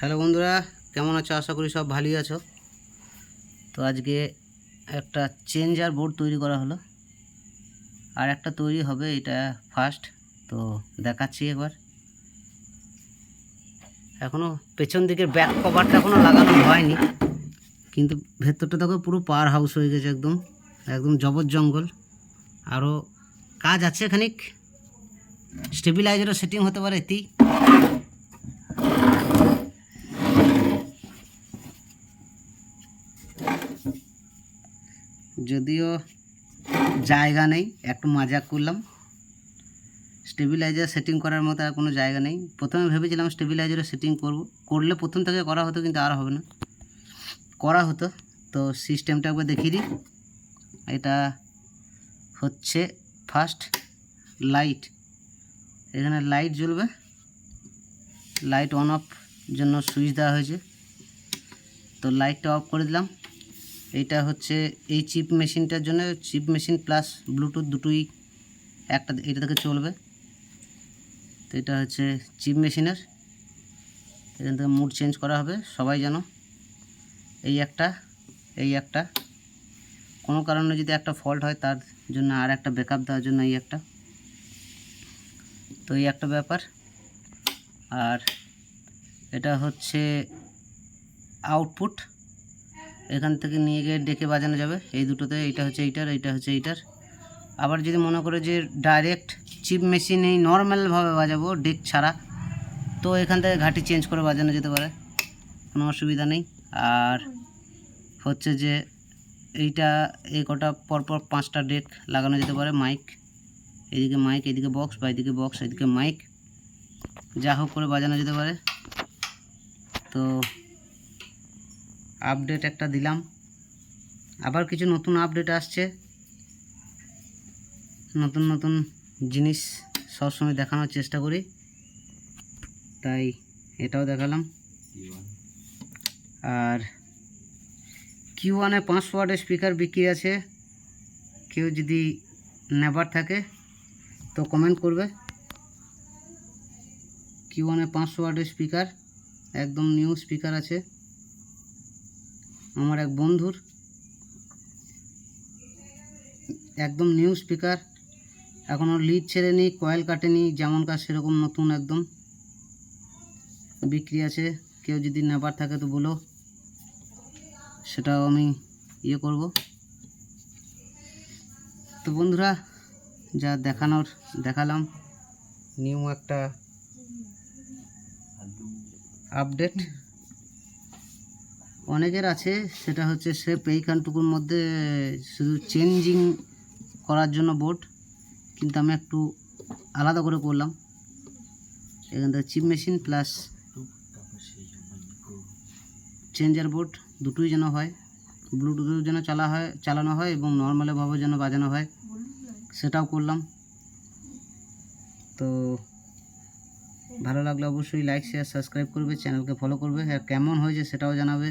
Hello বন্ধুরা, কেমন আছো? আশা করি সব ভালোই আছো। তো আজকে একটা চেঞ্জার বোর্ড তৈরি করা হলো। আর একটা তৈরি হবে, এটা ফার্স্ট তো দেখাচ্ছি একবার। এখনও পেছন দিকের ব্যাক কভারটা এখনও লাগানো হয়নি। কিন্তু ভেতরটা দেখো, পুরো পাওয়ার হাউস হয়ে গেছে একদম। একদম জবর জঙ্গল। আরও কাজ আছে খানিক। স্টেবিলাইজারও সেটিং হতে পারে, এতেই। যদিও জায়গা নেই, একটু মজা করলাম। স্টেবিলাইজার সেটিং করার মতো আর কোনো জায়গা নেই। প্রথমে ভেবেছিলাম স্টেবিলাইজারও সেটিং করব। করলে প্রথম থেকে করা হতো, কিন্তু আর হবে না। করা হতো। তো সিস্টেমটা একবার দেখিয়ে দিই। এটা হচ্ছে ফার্স্ট লাইট এখানে লাইট জ্বলবে। লাইট অন অফ জন্য সুইচ দেওয়া হয়েছে। তো লাইটটা অফ করে দিলাম। এইটা হচ্ছে এই চিপ মেশিনটার জন্য চিপ মেশিন প্লাস ব্লুটুথ দুটোই একটা এটা থেকে চলবে। তো এটা হচ্ছে চিপ মেশিনের এখান থেকে মুড চেঞ্জ করা হবে, সবাই যেন এই একটা এই একটা। কোনো কারণে যদি একটা ফল্ট হয়, তার জন্য আর একটা ব্যাকআপ দেওয়ার জন্য এই একটা। তো এই একটা ব্যাপার। আর এটা হচ্ছে আউটপুট এখান থেকে নিয়ে গিয়ে ডেকে বাজানো যাবে। এই দুটোতে এইটা হচ্ছে এইটার, এইটা হচ্ছে এইটার। আবার যদি মনে করে যে ডাইরেক্ট চিপ মেশিনেই নর্মালভাবে বাজাবো ডেক ছাড়া, তো এখান থেকে ঘাটি চেঞ্জ করে বাজানো যেতে পারে। কোনো অসুবিধা নেই। আর হচ্ছে যে এইটা এই কটা পরপর পাঁচটা ডেক লাগানো যেতে পারে মাইক এদিকে মাইক এদিকে বক্স বা এদিকে বক্স এদিকে মাইক যা হোক করে বাজানো যেতে পারে। তো আপডেট একটা দিলাম। আবার কিছু নতুন আপডেট আসছে। নতুন নতুন জিনিস সবসময় দেখানোর চেষ্টা করি। তাই এটাও দেখালাম। আর কিউ ওয়ানে পাঁচশো ওয়াটের স্পিকার বিক্রি আছে। কেউ যদি নেবার থাকে, তো কমেন্ট করবে। কিউ ওয়ানে পাঁচশো ওয়াটের স্পিকার একদম নিউ স্পিকার আছে। আমার এক বন্ধুর, একদম নিউ স্পিকার এখনও লিড ছেড়েনি কয়েল কাটেনি, যেমন কাজ সেরকম নতুন একদম। বিক্রি আছে, কেউ যদি নেবার থাকে তো বলো, সেটাও আমি ইয়ে করব। তো বন্ধুরা, যা দেখানোর, দেখালাম। নিউ একটা আপডেট অনেকের আছে, সেটা হচ্ছে স্রেফ এইখানটুকুর মধ্যে শুধু চেঞ্জিং করার জন্য বোর্ড কিন্তু আমি একটু আলাদা করে করলাম। এখান থেকে chip machine plus changer board দুটোই যেন হয় ব্লুটুথেও যেন চালা হয়, চালানো হয় এবং নর্মালভাবে যেন বাজানো হয়, সেটাও করলাম। তো ভালো লাগলে অবশ্যই লাইক শেয়ার সাবস্ক্রাইব করবে চ্যানেলকে ফলো করবে, আর কেমন হয়েছে সেটাও জানাবে।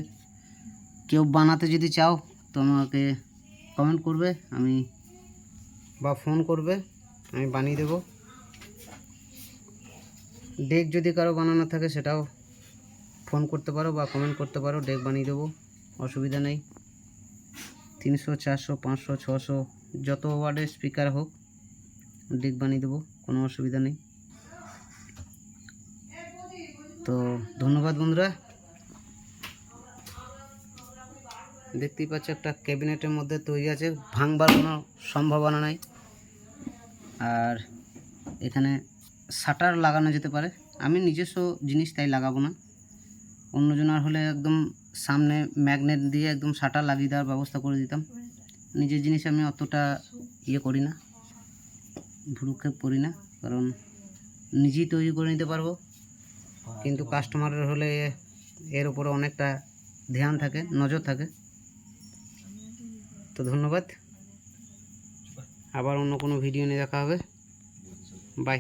কেউ বানাতে যদি চাও তো আমাকে কমেন্ট করবে, আমি বা ফোন করবে, আমি বানিয়ে দেব। ডেক যদি কারও বানানো থাকে, সেটাও ফোন করতে পারো বা কমেন্ট করতে পারো ডেক বানিয়ে দেবো, অসুবিধা নেই। তিনশো, চারশো, পাঁচশো, ছশো, যত ওয়ার্ডের স্পিকার হোক ডেক বানিয়ে দেবো, কোনো অসুবিধা নেই। তো ধন্যবাদ বন্ধুরা। দেখতেই পাচ্ছ একটা ক্যাবিনেটের মধ্যে তৈরি আছে, ভাঙবার কোনো সম্ভাবনা নাই। আর এখানে শাটার লাগানো যেতে পারে। আমি নিজস্ব জিনিস তাই লাগাবো না। অন্যজনার হলে একদম সামনে ম্যাগনেট দিয়ে একদম শাটার লাগিয়ে দেওয়ার ব্যবস্থা করে দিতাম। নিজের জিনিস আমি অতটা ইয়ে করি না, ভুরুক্ষেপ করি না, কারণ নিজেই তৈরি করে নিতে পারব। কিন্তু কাস্টমারের হলে এর উপরে অনেকটা ধ্যান থাকে, নজর থাকে। তো ধন্যবাদ। আবার অন্য কোনো ভিডিও নিয়ে দেখা হবে। বাই